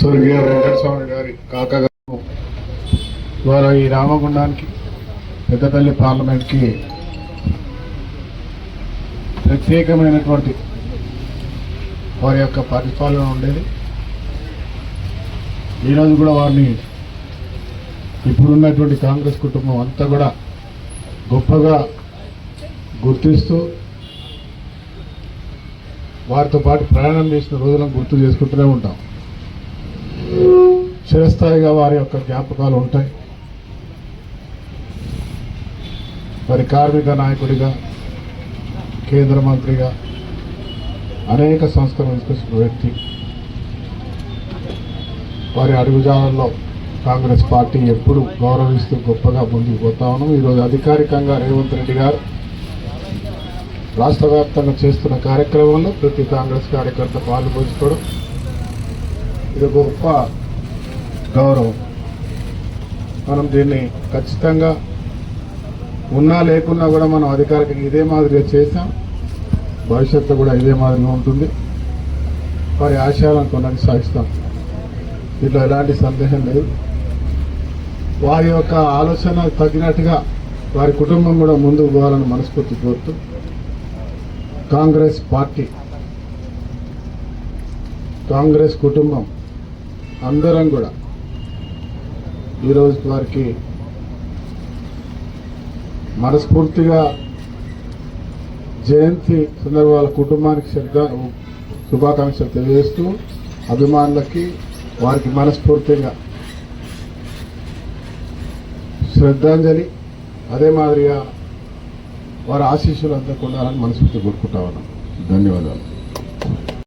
स्वर्गीय वेंकट स्वामी गारी काका वाला रामगुंडा की పెద్దపల్లి పార్లమెంట్కి ప్రత్యేకమైనటువంటి వారి యొక్క పరిపాలన ఉండేది. ఈరోజు కూడా వారిని ఇప్పుడున్నటువంటి కాంగ్రెస్ కుటుంబం అంతా కూడా గొప్పగా గుర్తిస్తూ వారితో పాటు ప్రయాణం చేసిన రోజులను గుర్తు చేసుకుంటూనే ఉంటాం. చిరస్థాయిగా వారి యొక్క జ్ఞాపకాలు ఉంటాయి. మరి కార్మిక నాయకుడిగా కేంద్ర మంత్రిగా అనేక సంస్కరణ తీసుకొచ్చిన వ్యక్తి. వారి అడుగుజాడల్లో కాంగ్రెస్ పార్టీ ఎప్పుడు గౌరవిస్తూ గొప్పగా ముందుకు పోతా ఉన్నాం. ఈరోజు అధికారికంగా రేవంత్ రెడ్డి గారు రాష్ట్ర వ్యాప్తంగా చేస్తున్న కార్యక్రమంలో ప్రతి కాంగ్రెస్ కార్యకర్త పాల్గొంచుకోవడం ఇది గొప్ప గౌరవం. మనం దీన్ని ఖచ్చితంగా ఉన్నా లేకున్నా కూడా మనం అధికారికంగా ఇదే మాదిరిగా చేసాం భవిష్యత్తు కూడా ఇదే మాదిరిగా ఉంటుంది. వారి ఆశయాలను కొనసాగిస్తాం దీంట్లో ఎలాంటి సందేహం లేదు. వారి యొక్క ఆలోచన తగినట్టుగా వారి కుటుంబం కూడా ముందుకు పోవాలని మనస్ఫూర్తి కోరుతూ కాంగ్రెస్ పార్టీ కాంగ్రెస్ కుటుంబం అందరం కూడా ఈరోజు వారికి మనస్ఫూర్తిగా జయంతి సందర్భాల కుటుంబానికి శ్రద్ధ శుభాకాంక్షలు తెలియజేస్తూ అభిమానులకి వారికి మనస్ఫూర్తిగా శ్రద్ధాంజలి. అదే మాదిరిగా వారి ఆశీస్సులు అందుకుండాలని మనస్ఫూర్తి కోరుకుంటా ఉన్నాం. ధన్యవాదాలు.